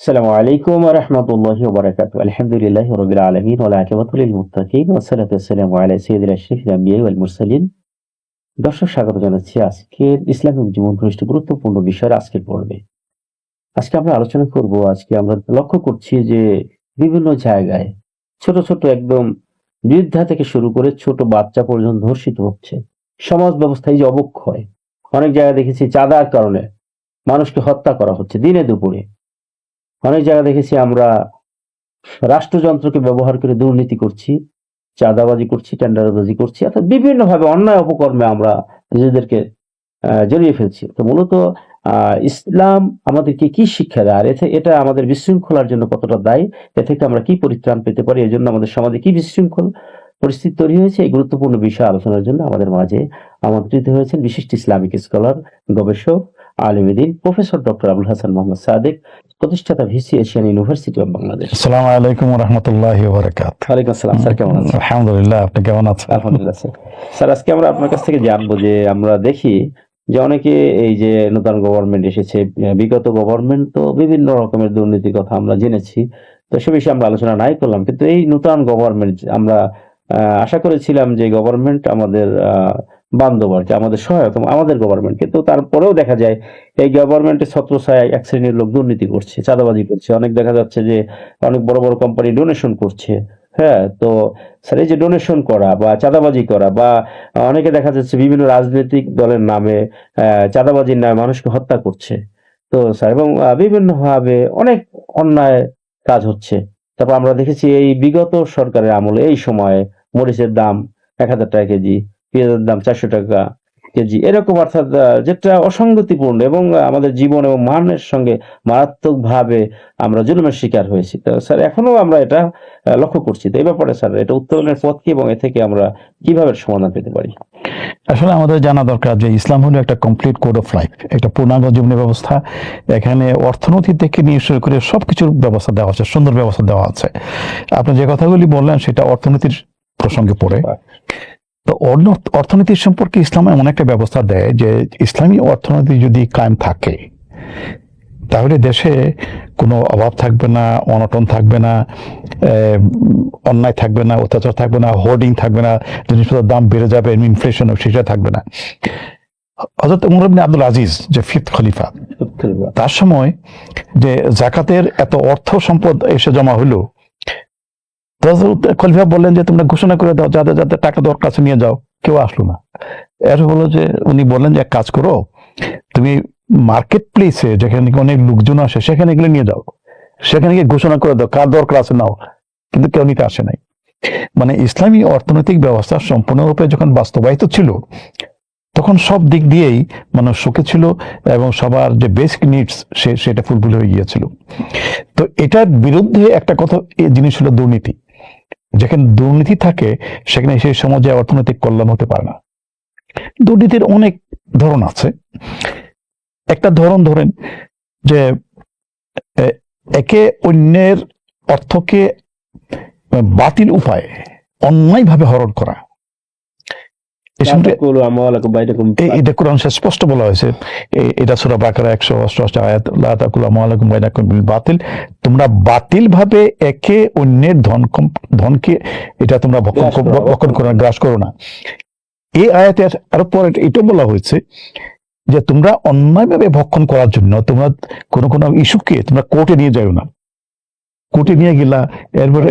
السلام عليكم ورحمة الله وبركاته الحمد لله رب العالمين والعاقبة للمتقين والصلاة والسلام على سيد الأشرف الأنبياء والمرسلين দর্শক স্বাগত জানাচ্ছি আজকের ইসলামিক জীবন ঘনিষ্ঠ গুরুত্বপূর্ণ বিষয়ের আজকের পর্বে আজকে আমরা আলোচনা করব আজকে আমরা লক্ষ্য করছি যে বিভিন্ন জায়গায় ছোট ছোট একদম বৃদ্ধা থেকে শুরু করে ছোট বাচ্চা পর্যন্ত ধর্ষিত হচ্ছে সমাজ ব্যবস্থায় যে অবক্ষয় অনেক জায়গায় দেখেছি চাঁদার কারণে মানুষকে হত্যা করা হচ্ছে দিনে দুপুরে অনেক জায়গায় দেখেছি আমরা রাষ্ট্রযন্ত্রকে ব্যবহার করে দুর্নীতি করছি, চাঁদাবাজি করছি, টেন্ডারবাজি করছি, অর্থাৎ বিভিন্ন ভাবে অন্যায় অপকর্মে আমরা নিজেদেরকে জড়িয়ে ফেলছি। তো মূলত ইসলাম আমাদেরকে কি শিক্ষা দেয় আর এতে, এটা আমাদের বিশৃঙ্খলার জন্য কতটা দায়ী, এ থেকে আমরা কি পরিত্রাণ পেতে পারি, এই জন্য আমাদের সমাজে কি বিশৃঙ্খল পরিস্থিতি তৈরি হয়েছে, এই গুরুত্বপূর্ণ বিষয় আলোচনার জন্য আমাদের মাঝে আমন্ত্রিত হয়েছেন বিশিষ্ট ইসলামিক স্কলার, গবেষক আলিমুদ্দিন প্রফেসর ডক্টর আবুল হাসান মোহাম্মদ সাদেক প্রতিষ্ঠাতা VC Asian university of Bangladesh. আসসালামু আলাইকুম রহমতুল্লাহ বরকাত ওয়ালাইকুম আসসালাম স্যার কেমন আছেন? আলহামদুলিল্লাহ আপনি কেমন আছেন? আলহামদুলিল্লাহ স্যার। স্যার আজকে আমরা আপনার কাছ থেকে জানব যে আমরা দেখি যে অনেকে এই যে নতুন গভর্নমেন্ট এসেছে বিগত গভর্নমেন্ট তো বিভিন্ন রকমের দুর্নীতির কথা আমরা জেনেছি। তো সে বিষয়ে আমরা আলোচনা নাই করলাম কিন্তু এই নতুন গভর্নমেন্ট আমরা আহ, আশা করেছিলাম যে গভর্নমেন্ট আমাদের আহ, বান্ধব আর কি, আমাদের সহায়ক, আমাদের গভর্নমেন্ট কিন্তু তারপরেও দেখা যায়, এই গভর্নমেন্টের ছত্রছায় এক শ্রেণির লোক দুর্নীতি করছে, চাঁদাবাজি করছে। অনেক দেখা যাচ্ছে যে অনেক বড় বড় কোম্পানি ডোনেশন করছে। হ্যাঁ তো স্যার, এই যে ডোনেশন করা বা চাঁদাবাজি করা বা অনেকে দেখা যাচ্ছে বিভিন্ন রাজনৈতিক দলের নামে চাঁদাবাজির নামে মানুষকে হত্যা করছে। তো স্যার, এবং বিভিন্ন ভাবে অনেক অন্যায় কাজ হচ্ছে। তারপর আমরা দেখেছি এই বিগত সরকারের আমলে এই সময়ে মরিচের দাম এক হাজার টাকা কেজি পেঁয়াজের দাম চারশো টাকা কেজি। এরকম অর্থাৎ যেটা অসঙ্গতিপূর্ণ এবং আমাদের জীবন এবং মানের সঙ্গে মারাত্মক ভাবে আমরা জুলুমের শিকার হয়েছি। তো স্যার এখনও আমরা এটা লক্ষ্য করছি। তো এই ব্যাপারে স্যার এটা উত্তরণের পথ কি এবং এ থেকে আমরা কীভাবে সমাধান পেতে পারি? আসলে আমাদের জানা দরকার যে ইসলাম হলো একটা কমপ্লিট কোড অফ লাইফ একটা পূর্ণাঙ্গ জীবনের ব্যবস্থা। এখানে অর্থনীতি থেকে নিয়ে শুরু করে সবকিছুর ব্যবস্থা দেওয়া আছে সুন্দর ব্যবস্থা দেওয়া আছে। আপনি যে কথাগুলি বললেন সেটা অর্থনীতির প্রসঙ্গে পড়ে। তো অন্য- অর্থনীতির সম্পর্কে ইসলাম এমন একটা ব্যবস্থা দেয় যে ইসলামী অর্থনীতি যদি কায়েম থাকে তাহলে দেশে কোনো অভাব থাকবে না অনটন থাকবে না অন্যায় থাকবে না অত্যাচার থাকবে না হোর্ডিং থাকবে না জিনিসপত্রের দাম বেড়ে যাবে ইনফ্লেশন সেটা থাকবে না। হজরত উমর ইবনে আব্দুল আজিজ যে ফিফথ খলিফা তার সময় যে জাকাতের এত অর্থ সম্পদ এসে জমা হলো খলিফা বললেন যে, তোমরা ঘোষণা করে দাও, যাদের যাদের টাকা দরকার আছে নিয়ে যাও, কেউ আসলো না। এর হলো যে, উনি বললেন যে, এক কাজ করো, তুমি মার্কেট প্লেসে যেখানে অনেক লোকজন আসে, সেখানে গেলে নিয়ে যাও। সেখানে গিয়ে ঘোষণা করে দাও, কার দরকার আছে নাও। কিন্তু কেউ নিতে আসে নাই। মানে ইসলামী অর্থনৈতিক ব্যবস্থা সম্পূর্ণরূপে যখন বাস্তবায়িত ছিল, তখন সব দিক দিয়েই মানুষ সুখে ছিল এবং সবার যে বেসিক নিডস সে, সেটা ফুলফিল হয়ে গিয়েছিল। তো এটার বিরুদ্ধে একটা কথা জিনিস হলো দুর্নীতি। যেখানে দুর্নীতি থাকে, সেখানে সেই সমাজে অর্থনৈতিক কল্যাণ হতে পারে না। দুর্নীতির অনেক ধরন আছে। একটা ধরন ধরেন যে একে অন্যের অর্থকে বাতিল উপায়ে অন্যায়ভাবে হরণ করা এ সম্পর্কে তাকুলু আমওয়ালাকুম বাইনাকুম এ- এটা কোরআন স্পষ্ট বলা হয়েছে। এটা সূরা বাকারা একশো অষ্টআশি আয়াত। লা বাইনাকুম বাতিল। তোমরা বাতিল ভাবে একে অন্যের ধন ধনকে এটা তোমরা ভক্ষণ করো না গ্রাস করো না। এই আয়াতে আরও পরে এটা বলা হয়েছে যে তোমরা অন্যায়ভাবে ভক্ষণ করার জন্য তোমরা কোনো কোনো ইস্যুকে তোমরা কোর্টে নিয়ে যাও না। কোর্টে নিয়ে গেলা এরপরে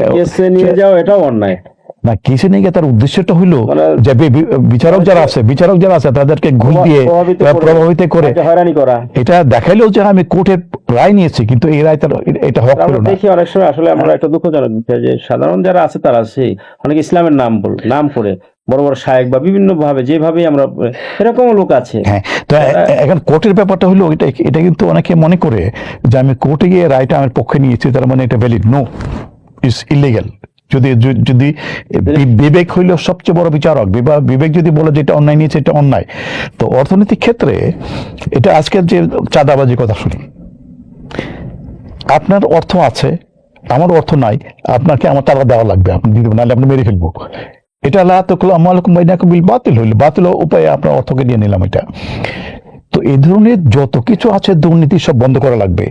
নিয়ে যাও এটাও অন্যায়। না কিছু নেই তার উদ্দেশ্যটা হইল? মানে যে বিচারক যারা আছে বিচারক যারা আছে তাদেরকে ঘুষ দিয়ে প্রভাবিত করে, এটা দেখাইলেও যে আমি কোর্টের রায় নিয়েছি কিন্তু এই রায় তার এটা হক না। দেখি অনেক সময় আসলে আমরা একটা দুঃখজনক বিষয় যে সাধারণ যারা আছে তারা আছে অনেক ইসলামের নাম বল নাম করে বড় বড় শায়েক বা বিভিন্ন ভাবে যেভাবে আমরা এরকম লোক আছে। হ্যাঁ তো এ- এখন কোর্টের ব্যাপারটা হলো এটা এটা কিন্তু অনেকে মনে করে যে আমি কোর্টে গিয়ে রায়টা আমার পক্ষে নিয়েছি তার মানে এটা ভ্যালিড নো ইস ইলিগাল যদি যদি- বিবেক হইল সবচেয়ে বড় বিচারক। বিবেক যদি বলে যে এটা অন্যায় নিয়েছে এটা অন্যায়। তো অর্থনৈতিক ক্ষেত্রে এটা আজকের যে চাঁদাবাজির কথা শুনি। আপনার অর্থ আছে আমার অর্থ নাই আপনাকে আমার টাকা দেওয়া লাগবে। আপনি দিতে নাহলে আপনি মেরে ফেলব। এটা আল্লাহ তো আমালকুম বাইনাকুম বিল বাতিল হইল। বাতিল উপায়ে আপনার অর্থকে নিয়ে নিলাম এটা। তো এই ধরনের যত কিছু আছে দুর্নীতি সব বন্ধ করা লাগবে।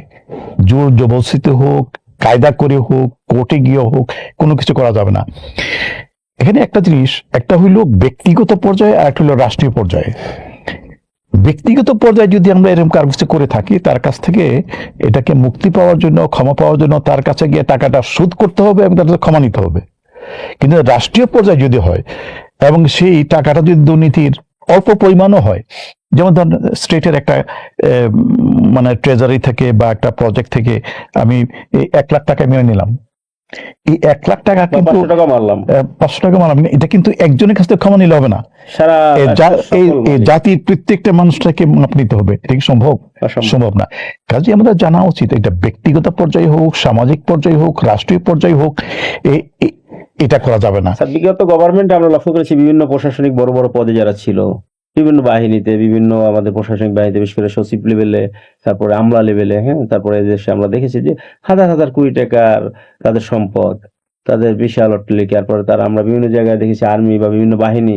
জোর জবরদস্তিতে হোক কায়দা করে হোক, কোর্টে গিয়ে হোক, কোনো কিছু করা যাবে না। এখানে একটা জিনিস, একটা হইল ব্যক্তিগত পর্যায়ে আর একটা হইল রাষ্ট্রীয় পর্যায়ে। ব্যক্তিগত পর্যায়ে যদি আমরা এরকম কার কিছু করে থাকি, তার কাছ থেকে এটাকে মুক্তি পাওয়ার জন্য, ক্ষমা পাওয়ার জন্য তার কাছে গিয়ে টাকাটা শোধ করতে হবে এবং তার ক্ষমা নিতে হবে। কিন্তু রাষ্ট্রীয় পর্যায়ে যদি হয় এবং সেই টাকাটা যদি দুর্নীতির অল্প পরিমাণও হয় যেমন ধরেন স্টেটের একটা মানে ট্রেজারি থেকে বা একটা প্রজেক্ট থেকে আমি এক লাখ টাকা মেনে নিলাম। এই এক লাখ টাকা কিন্তু পাঁচশো টাকা মারলাম। এটা কিন্তু একজনের কাছ থেকে ক্ষমা নিলে হবে না। এই। জাতির প্রত্যেকটা মানুষটাকে মাপ নিতে হবে। এটা কি সম্ভব। সম্ভব। না। কাজে আমাদের জানা উচিত এটা ব্যক্তিগত পর্যায়ে হোক সামাজিক পর্যায়ে হোক রাষ্ট্রীয় পর্যায়ে হোক এটা করা যাবে না। বিগত গভর্নমেন্টে আমরা লক্ষ্য করেছি বিভিন্ন প্রশাসনিক বড় বড় পদে যারা ছিল বিভিন্ন বাহিনীতে বিভিন্ন আমাদের প্রশাসনিক বাহিনীতে বিশেষ করে সচিব লেভেলে তারপরে আমলা লেভেলে হ্যাঁ? তারপরে দেশে আমরা দেখেছি যে হাজার হাজার কোটি টাকার তাদের সম্পদ তাদের বিশাল অট্টালিকা তারপরে তারা আমরা বিভিন্ন জায়গায় দেখেছি আর্মি বা বিভিন্ন বাহিনী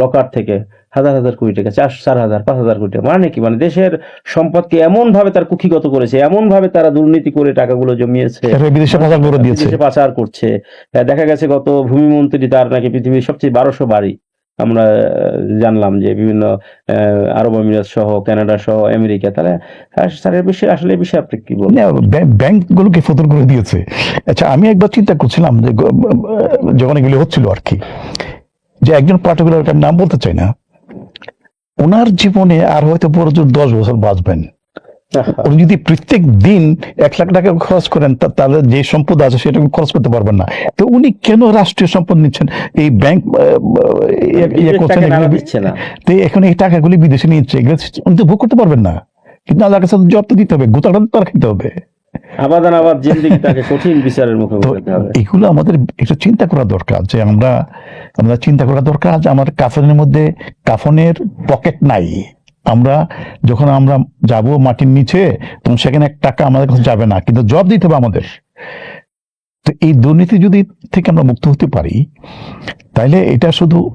লকার থেকে হাজার হাজার কোটি টাকা চার চার হাজার পাঁচ হাজার কোটি টাকা। মানে কি? মানে দেশের সম্পদকে এমন ভাবে তার কুক্ষিগত করেছে এমন ভাবে তারা দুর্নীতি করে টাকাগুলো জমিয়েছে বিদেশে পাচার করে দিয়েছে। পাচার করছে। দেখা গেছে গত ভূমি মন্ত্রী তার নাকি পৃথিবীর সবচেয়ে বারোশো বাড়ি। আমরা জানলাম যে বিভিন্ন আরব আমিরাত সহ, কানাডা সহ, আমেরিকা, তাহলে স্যারের বিষয়ে আসলে বিষয়ে আপনি কি ব্যাংক- ব্যাংকগুলোকে ফতুর করে দিয়েছে। আচ্ছা আমি একবার চিন্তা করছিলাম যে যখন এগুলি হচ্ছিল আর কি, যে একজন পার্টিকুলার নাম বলতে চাই না, ওনার জীবনে আর হয়তো জোর দশ বছর বাঁচবেন। উনি যদি প্রত্যেক দিন এক লাখ টাকা খরচ করেন তাহলে যে সম্পদ আছে সেটা খরচ করতে পারবেন না। তো উনি কেন রাষ্ট্রীয় সম্পদ নিচ্ছেন? এই ব্যাংক ইয়ে এখন এই টাকাগুলি বিদেশে নিচ্ছে উনি তো ভোগ করতে পারবেন না। কিন্তু আল্লাহর কাছে জবাব তো দিতে হবে গোতাটা তো খেতে হবে। আবাদান আবাদ জিন্দিগি তাকে কঠিন বিচারের মুখে তো হবে। এগুলো আমাদের একটু চিন্তা করা দরকার যে আমরা আমরা চিন্তা করা দরকার যে আমার কাফনের মধ্যে কাফনের পকেট নাই। আমরা যখন আমরা যাব মাটির নিচে, তখন সেখানে এক টাকা আমাদের কাছে যাবে না, কিন্তু জব দিতে হবে আমাদের। তো এই দুর্নীতি যদি থেকে আমরা মুক্ত হতে পারি, তাইলে এটা শুধু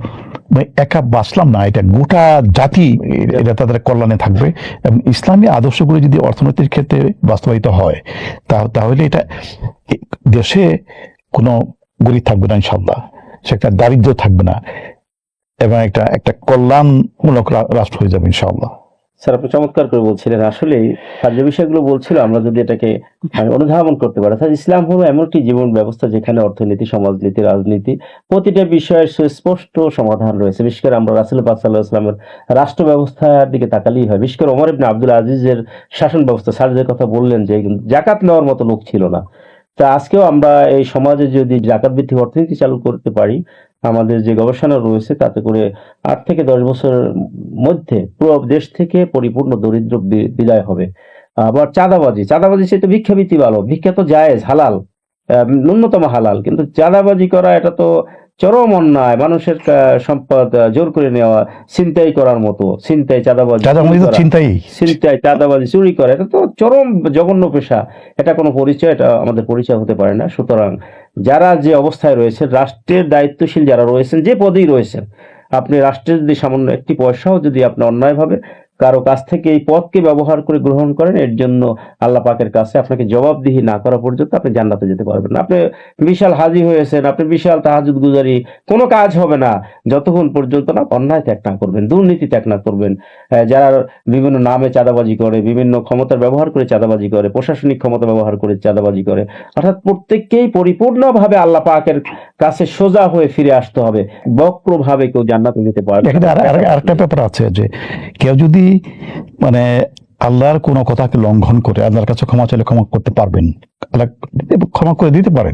মানে একা বাঁচলাম না, এটা গোটা জাতি, এটা তাদের কল্যাণে থাকবে। এবং ইসলামী আদর্শগুলো যদি অর্থনীতির ক্ষেত্রে বাস্তবায়িত হয়, তা- তাহলে এটা দেশে কোনো গরিব থাকবে না ইনশাল্লাহ সেটা দারিদ্র থাকবে না। এবং একটা একটা কল্যাণমূলক রাষ্ট্র হয়ে যাবে ইনশাল্লাহ স্যার, আপনি চমৎকার করে বলছিলেন। আসলে যে বিষয়গুলো বলছিল, আমরা যদি এটাকে মানে অনুধাবন করতে পারি, অর্থাৎ ইসলাম হলো এমন একটি জীবন ব্যবস্থা যেখানে অর্থনীতি, সমাজনীতি, রাজনীতি, প্রতিটা বিষয়ের সুস্পষ্ট সমাধান রয়েছে। বিশেষ করে আমরা রাসুল পাক সাল্লাহ ইসলামের রাষ্ট্র ব্যবস্থার দিকে তাকালেই হয়। বিশেষ করে ওমর ইবনে আব্দুল আজিজের শাসন ব্যবস্থা স্যার যে কথা বললেন যে জাকাত নেওয়ার মতো লোক ছিল না। তা আজকেও আমরা এই সমাজে যদি জাকাত ভিত্তিক অর্থনীতি চালু করতে পারি আমাদের যে গবেষণা রয়েছে, তাতে করে আট থেকে দশ বছরের মধ্যে পুরো দেশ থেকে পরিপূর্ণ দরিদ্র বিদায় হবে। আবার চাঁদাবাজি চাঁদাবাজি সে তো ভিক্ষাবৃত্তি ভালো, ভিক্ষা তো জায়েজ, হালাল ন্যূনতম হালাল, কিন্তু চাঁদাবাজি করা, এটা তো চরম অন্যায় মানুষের সম্পদ জোর করে নেওয়া ছিনতাই করার মতো ছিনতাই চাঁদাবাজি। চিন্তাই ছিনতাই চাঁদাবাজি চুরি করে এটা তো চরম জঘন্য পেশা এটা কোনো পরিচয় এটা আমাদের পরিচয় হতে পারে না সুতরাং যারা যে অবস্থায় রয়েছে রাষ্ট্রের দায়িত্বশীল যারা রয়েছেন যে পদেই রয়েছেন আপনি রাষ্ট্রের যদি সামান্য একটি পয়সাও যদি আপনি অন্যায়ভাবে কারও কাছ থেকে এই পদকে ব্যবহার করে গ্রহণ করেন, এর জন্য আল্লাহ পাকের কাছে আপনাকে জবাবদিহি না করা পর্যন্ত আপনি জান্নাতে যেতে পারবেন আপনি বিশাল হাজি হয়েছেন, আপনি বিশাল তাহাজুদ গুজারি, কোনো কাজ হবে না। যতক্ষণ পর্যন্ত না অন্যায় ত্যাগ না করবেন, দুর্নীতি ত্যাগ না করবেন। যারা বিভিন্ন নামে চাঁদাবাজি করে, বিভিন্ন ক্ষমতার ব্যবহার করে চাঁদাবাজি করে, প্রশাসনিক ক্ষমতা ব্যবহার করে চাঁদাবাজি করে, অর্থাৎ প্রত্যেককেই পরিপূর্ণভাবে আল্লাহ পাকের কাছে সোজা হয়ে ফিরে আসতে হবে। বক্রভাবে কেউ জান্নাতে যেতে পারবে আরেকটা ব্যাপার আছে যে, কেউ যদি মানে আল্লাহর কোনো কথাকে লঙ্ঘন করে আল্লাহর কাছে ক্ষমা চাইলে ক্ষমা করতে পারবেন। ক্ষমা করে দিতে পারেন।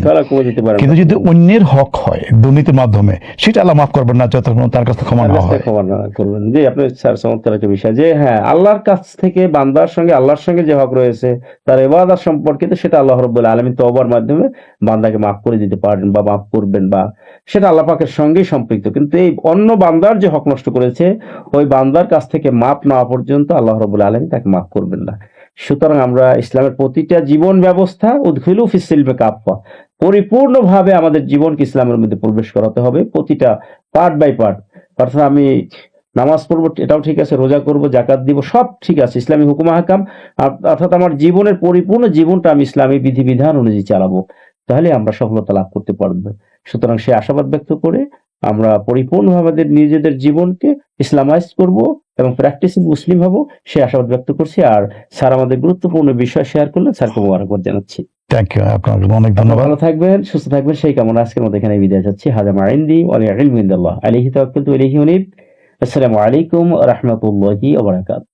কিন্তু যদি অন্যের হক হয় দুর্নীতির মাধ্যমে সেটা আল্লাহ মাফ করবেন না যতক্ষণ তার কাছে ক্ষমা না হয়। ক্ষমা না করবেন। জি আপনি স্যার চমৎকার একটা বিষয় যে হ্যাঁ আল্লাহর কাছ থেকে বান্দার সঙ্গে আল্লাহর সঙ্গে যে হক রয়েছে তার এবাদার সম্পর্কিত সেটা আল্লাহ রব্বুল আলমী তওবার মাধ্যমে বান্দাকে মাফ করে দিতে পারেন বা মাফ করবেন বা সেটা আল্লাহ পাকের সঙ্গেই সম্পৃক্ত। কিন্তু এই অন্য বান্দার যে হক নষ্ট করেছে ওই বান্দার কাছ থেকে মাপ নেওয়া পর্যন্ত আল্লাহ রব্বুল আলমী তাকে মাফ করবেন না। সুতরাং আমরা ইসলামের প্রতিটা জীবন ব্যবস্থা উদ্খিলু ফিসিলবে কাপ্পা পরিপূর্ণভাবে আমাদের জীবনকে ইসলামের মধ্যে প্রবেশ করাতে হবে, প্রতিটা পার্ট বাই পার্ট অর্থাৎ আমি নামাজ পড়ব, এটাও ঠিক আছে, রোজা করব জাকাত দিব, সব ঠিক আছে, ইসলামী হুকুম হাকাম অর্থাৎ আমার জীবনের পরিপূর্ণ জীবনটা আমি ইসলামী বিধিবিধান অনুযায়ী চালাবো, তাহলে আমরা সফলতা লাভ করতে পারব। সুতরাং সে আশাবাদ ব্যক্ত করে আমরা পরিপূর্ণভাবে আমাদের নিজেদের জীবনকে ইসলামাইজ করব এবং প্র্যাকটিসিং মুসলিম হব সে আশাবাদ ব্যক্ত করছি। আর স্যার আমাদের গুরুত্বপূর্ণ বিষয় শেয়ার করলেন স্যারকে মোবারকবাদ জানাচ্ছি। থ্যাংক ইউ আপনার অনেক ধন্যবাদ। ভালো থাকবেন সুস্থ থাকবেন সেই কামনা আজকের মধ্যে এখানে বিদায় যাচ্ছি। হাজাম আইন্দি ওয়ালি ইলমু আলিহি তাকুল ইলাইহি উনীব। আসসালামু আলাইকুম রাহমাতুল্লাহি ওয়া বারাকাতুহু।